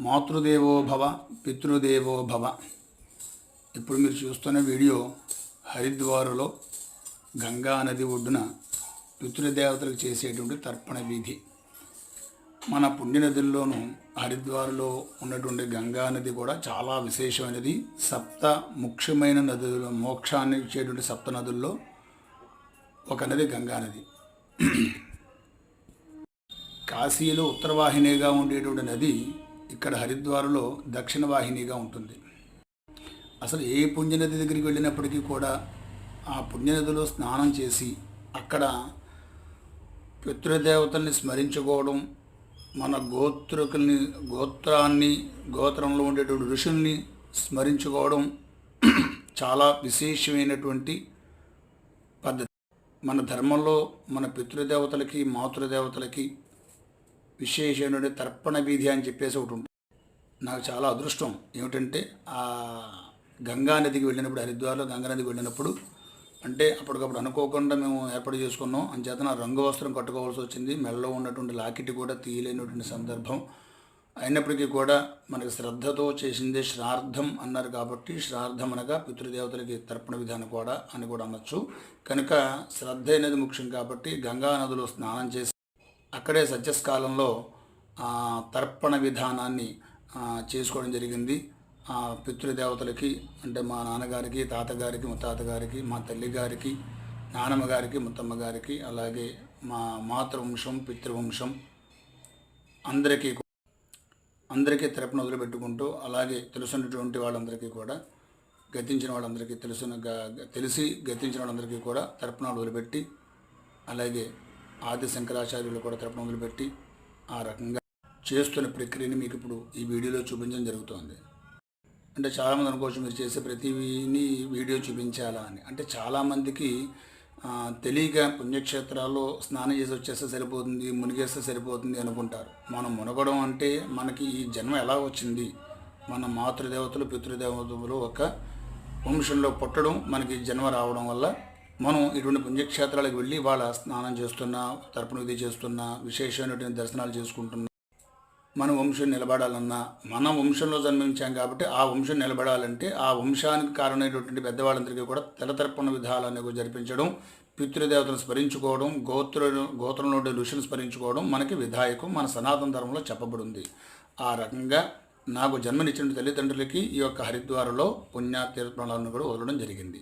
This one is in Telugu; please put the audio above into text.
మాతృదేవో భవ పితృదేవో భవ. ఇప్పుడు మీరు చూస్తున్న వీడియో హరిద్వారులో గంగా నది ఒడ్డున పితృదేవతలకు చేసేటువంటి తర్పణ వీధి. మన పుణ్యనదుల్లోనూ హరిద్వార్లో ఉన్నటువంటి గంగా నది కూడా చాలా విశేషమైనది. సప్త ముఖ్యమైన నదులు మోక్షాన్ని ఇచ్చేటువంటి సప్త నదుల్లో ఒక నది గంగా నది. కాశీలో ఉత్తరవాహినిగా ఉండేటువంటి నది ఇక్కడ హరిద్వార్లో దక్షిణ వాహినిగా ఉంటుంది. అసలు ఏ పుణ్యనది దగ్గరికి వెళ్ళినప్పటికీ కూడా ఆ పుణ్యనదిలో స్నానం చేసి అక్కడ పితృదేవతల్ని స్మరించుకోవడం మన గోత్రకుల్ని గోత్రాన్ని గోత్రంలో ఉండేటువంటి ఋషుల్ని స్మరించుకోవడం చాలా విశేషమైనటువంటి పద్ధతి. మన ధర్మంలో మన పితృదేవతలకి మాతృదేవతలకి విశేషణుడి తర్పణ వీధి అని చెప్పేసి ఒకటి ఉంటుంది. నాకు చాలా అదృష్టం. ఏమిటంటే ఆ గంగా నదికి వెళ్ళినప్పుడు హరిద్వార్లో గంగా నదికి వెళ్ళినప్పుడు అంటే అప్పటికప్పుడు అనుకోకుండా మేము ఏర్పాటు చేసుకున్నాం. అంచేత నా రంగు వస్త్రం కట్టుకోవాల్సి వచ్చింది. మెడలో ఉన్నటువంటి లాకెట్ కూడా తీయలేనటువంటి సందర్భం. అయినప్పటికీ కూడా మనకి శ్రద్ధతో చేసిందే శ్రార్థం అన్నారు కాబట్టి శ్రార్థం అనగా పితృదేవతలకి తర్పణ విధానం కూడా అని కూడా అనొచ్చు. కనుక శ్రద్ధ అనేది ముఖ్యం కాబట్టి గంగా నదిలో స్నానం చేసి అక్కడే సత్యస్కాలంలో తర్పణ విధానాన్ని చేసుకోవడం జరిగింది. ఆ, పితృదేవతలకి అంటే మా నాన్నగారికి తాతగారికి ముత్తాతగారికి మా తల్లిగారికి నానమ్మ గారికి ముత్తమ్మ గారికి అలాగే మా మాతృవంశం పితృవంశం అందరికీ అందరికీ తరపున వదిలిపెట్టుకుంటూ అలాగే తెలుసున్నటువంటి వాళ్ళందరికీ కూడా గతించిన వాళ్ళందరికీ తెలుసున్న తెలిసి గతించిన వాళ్ళందరికీ కూడా తరపున వదిలిపెట్టి అలాగే ఆది శంకరాచార్యులు కూడా తరపున మొదలుపెట్టి ఆ రకంగా చేస్తున్న ప్రక్రియని మీకు ఇప్పుడు ఈ వీడియోలో చూపించడం జరుగుతోంది. అంటే చాలామంది అనుకోవచ్చు మీరు చేసే ప్రతిని వీడియో చూపించాలా అని. అంటే చాలామందికి తెలియక పుణ్యక్షేత్రాల్లో స్నానం చేసి వచ్చేస్తే సరిపోతుంది మునిగేస్తే సరిపోతుంది అనుకుంటారు. మనం మునగడం అంటే మనకి ఈ జన్మ ఎలా వచ్చింది? మన మాతృదేవతలు పితృదేవతలు ఒక వంశంలో పుట్టడం మనకి జన్మ రావడం వల్ల మనం ఇటువంటి పుణ్యక్షేత్రాలకు వెళ్ళి వాళ్ళ స్నానం చేస్తున్నా తర్పణ విధి చేస్తున్నా విశేషమైనటువంటి దర్శనాలు చేసుకుంటున్నా మన వంశం నిలబడాలన్నా మన వంశంలో జన్మించాం కాబట్టి ఆ వంశం నిలబడాలంటే ఆ వంశానికి కారణమైనటువంటి పెద్దవాళ్ళందరికీ కూడా తెలతర్పణ అనేవి జరిపించడం పితృదేవతను స్మరించుకోవడం గోత్ర గోత్రంలో ఉండే ఋషులు స్మరించుకోవడం మనకి విధాయకం మన సనాతన ధర్మంలో చెప్పబడింది. ఆ రకంగా నాకు జన్మనిచ్చిన తల్లిదండ్రులకి ఈ యొక్క హరిద్వారలో పుణ్యతీర్థాలను కూడా వదలడం జరిగింది.